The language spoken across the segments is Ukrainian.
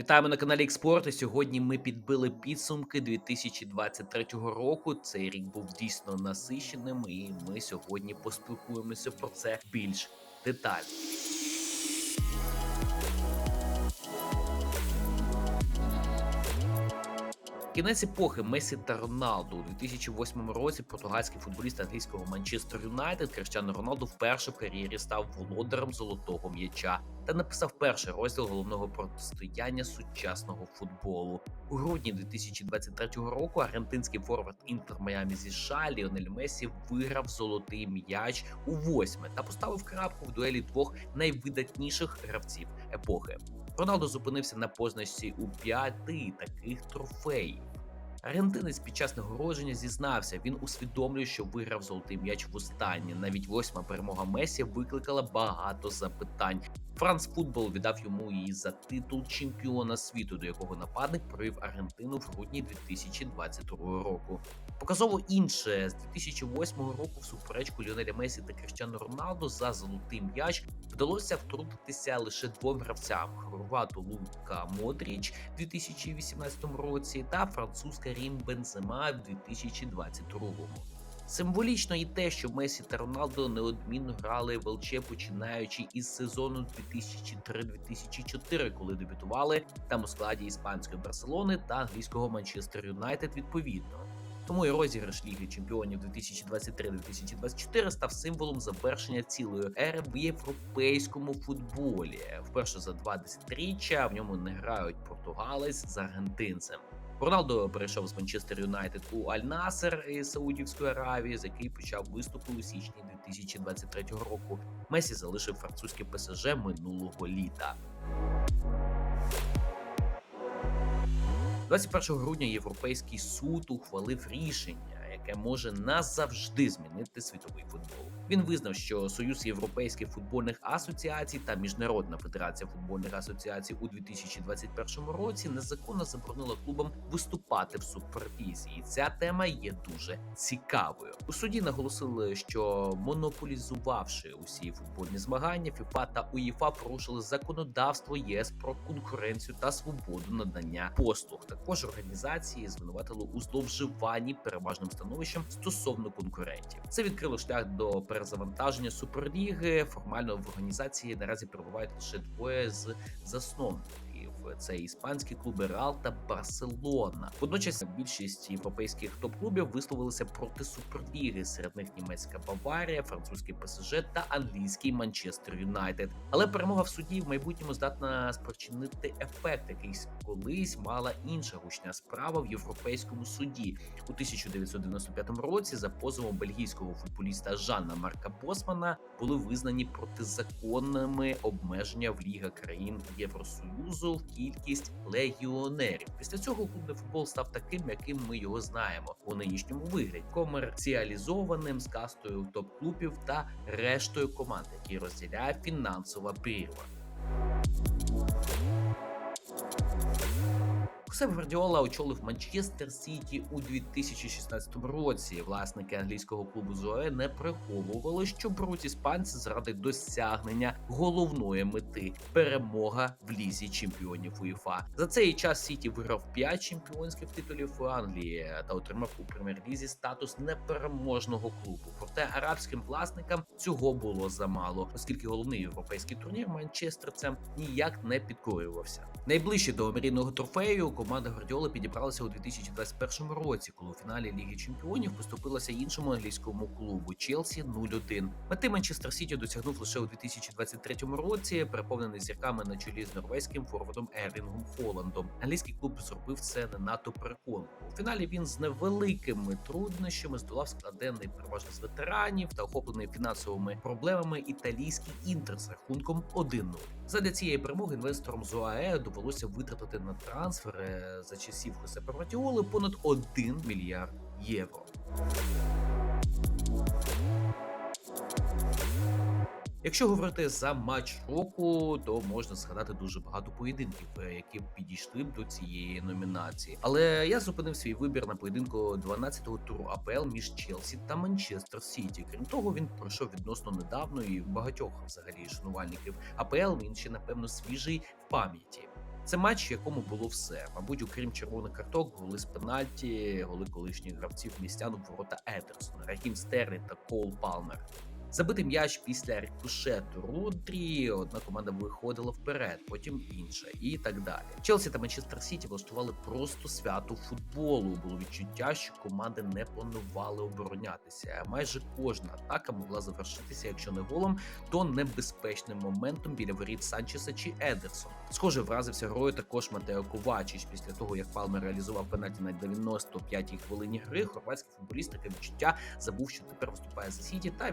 Вітаємо на каналі Експорт. І Сьогодні ми підбили підсумки 2023 року. Цей рік був дійсно насиченим, і ми сьогодні поспілкуємося про це більш детально. Кінець епохи Месі та Роналду у 2008 році португальський футболіст англійського Манчестер Юнайтед Криштиано Роналду вперше в кар'єрі став володарем золотого м'яча та написав перший розділ головного протистояння сучасного футболу. У грудні 2023 року аргентинський форвард Інтер Майамі зі США Ліонель Месі виграв золотий м'яч у восьме та поставив крапку в дуелі двох найвидатніших гравців епохи. Роналдо зупинився на позначці у п'яти таких трофеїв. Аргентинець під час нагородження зізнався, він усвідомлює, що виграв золотий м'яч востаннє. Навіть восьма перемога Месі викликала багато запитань. Франц Футбол віддав йому її за титул чемпіона світу, до якого нападник провів Аргентину в грудні 2022 року. Показово інше з 2008 року в суперечку Ліонеля Месі та Криштиану Роналду за золотий м'яч вдалося втрутитися лише двом гравцям: хорвату Лука Модріч в 2018 році та француз Карім Бензема в 2022. Символічно і те, що Месі та Роналдо неодмінно грали в ЛЧ, починаючи із сезону 2003-2004, коли дебютували там у складі іспанської Барселони та англійського Манчестер Юнайтед відповідно. Тому і розіграш Ліги Чемпіонів 2023-2024 став символом завершення цілої ери в європейському футболі. Вперше за два десятиріччя в ньому не грають португалець з аргентинцем. Роналдо перейшов з Манчестер Юнайтед у Аль Насер із Саудівської Аравії, з який почав виступи у січні 2023 року. Месі залишив французьке ПСЖ минулого літа. 21 грудня Європейський суд ухвалив рішення, яке може назавжди змінити світовий футбол. Він визнав, що Союз європейських футбольних асоціацій та Міжнародна федерація футбольних асоціацій у 2021 році незаконно заборонила клубам виступати в супервізії. І Ця тема є дуже цікавою. У суді наголосили, що монополізувавши усі футбольні змагання, ФІФА та УЄФА порушили законодавство ЄС про конкуренцію та свободу надання послуг. Також організації звинуватили у зловживанні переважним становищем стосовно конкурентів. Це відкрило шлях до перезавантаження суперліги. Формально в організації наразі перебувають лише двоє з засновників. Це іспанські клуби Реал та Барселона. Водночас більшість європейських топ-клубів висловилися проти суперліги. Серед них німецька Баварія, французький ПСЖ та англійський Манчестер Юнайтед. Але перемога в суді в майбутньому здатна спричинити ефект, який колись мала інша гучна справа в європейському суді у 1995 році. За позовом бельгійського футболіста Жанна Марка Босмана були визнані протизаконними обмеження в ліга країн Євросоюзу в кількість легіонерів. Після цього клубний футбол став таким, яким ми його знаємо у нинішньому вигляді комерціалізованим з кастою топ-клубів та рештою команд, які розділяє фінансова прірва. Хосеп Гвардіола очолив Манчестер Сіті у 2016 році. Власники англійського клубу Зоe не приховували, що беруть іспанці заради досягнення головної мети перемога в лізі чемпіонів УЄФА. За цей час Сіті виграв 5 чемпіонських титулів у Англії та отримав у прем'єр-лізі статус непереможного клубу. Проте арабським власникам цього було замало, оскільки головний європейський турнір манчестерцям ніяк не підкорювався. Найближче до мрійного трофею команда Гвардіоли підібралася у 2021 році, коли у фіналі Ліги Чемпіонів поступилася іншому англійському клубу Челсі 0-1. Мети Манчестер Сіті досягнув лише у 2023 році, переповнений зірками на чолі з норвезьким форвардом Ерлінгом Холландом. Англійський клуб зробив це не надто переконливо. У фіналі він з невеликими труднощами здолав складенний переважно з ветеранів та охоплений фінансовими проблемами італійський інтер з рахунком 1-0. Задля цієї перемоги інвесторам з ОАЕ довелося витратити на трансфери за часів Хосепа Гвардіоли понад 1 мільярд євро. Якщо говорити за матч року, то можна згадати дуже багато поєдинків, е, які підійшли б до цієї номінації. Але я зупинив свій вибір на поєдинку 12-го туру АПЛ між Челсі та Манчестер Сіті. Крім того, він пройшов відносно недавно і багатьох взагалі шанувальників АПЛ він ще напевно свіжий в пам'яті. Це матч, в якому було все. Мабуть, окрім червоних карток, були з пенальті, голи колишніх гравців містян у ворота Едерсона, Рахім Стерлі та Кол Палмер. Забитий м'яч після рикошету Родрі, одна команда виходила вперед, потім інша, і так далі. Челсі та Манчестер Сіті влаштували просто свято футболу. Було відчуття, що команди не планували оборонятися. Майже кожна атака могла завершитися, якщо не голом, то небезпечним моментом біля воріт Санчеса чи Едерсона. Схоже, вразився грою також Матео Ковачіч після того, як Палмер реалізував пенальті на 95-й хвилині гри. Хорватський футболіст таке відчуття забув, що тепер виступає за Сіті та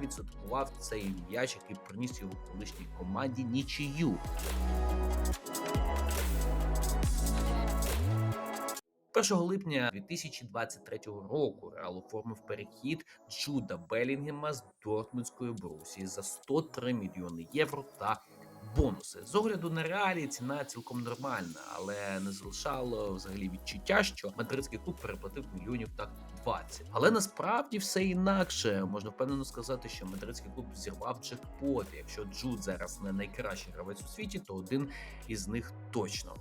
відсоткував цей м'яч, який приніс його колишній команді нічию. 1 липня 2023 року Реал оформив перехід Джуда Белінгема з Дортмундської Борусії за 103 мільйони євро та бонуси. З огляду на реалії ціна цілком нормальна, але не залишало взагалі відчуття, що мадридський клуб переплатив мільйонів так 20. Але насправді все інакше. Можна впевнено сказати, що мадридський клуб зірвав джекпот. Якщо Джуд зараз не найкращий гравець у світі, то один із них точно.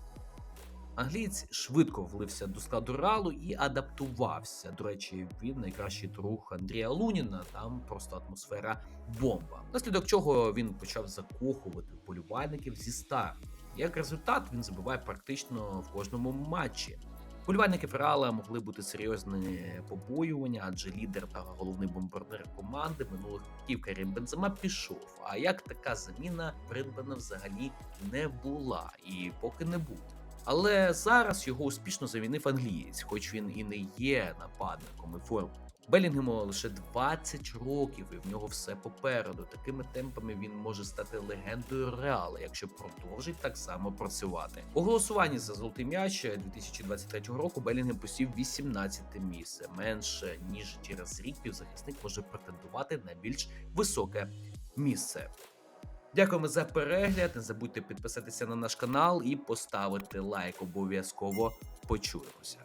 Англієць швидко влився до складу Реалу і адаптувався. До речі, він найкращий друг Андрія Луніна. Там просто атмосфера бомба. Наслідок чого він почав закохувати вболівальників зі старту. Як результат, він забиває практично в кожному матчі. Вболівальники Реала могли бути серйозні побоювання, адже лідер та головний бомбардир команди минулих років Карім Бензема пішов. А як така заміна придбана взагалі не була і поки не буде. Але зараз його успішно замінив англієць, хоч він і не є нападником і формою. Белінгему лише 20 років, і в нього все попереду. Такими темпами він може стати легендою Реала, якщо продовжить так само працювати. У голосуванні за золотий м'яч 2023 року Белінгем посів 18 місце. Менше ніж через рік півзахисник може претендувати на більш високе місце. Дякуємо за перегляд. Не забудьте підписатися на наш канал і поставити лайк. Обов'язково почуємося.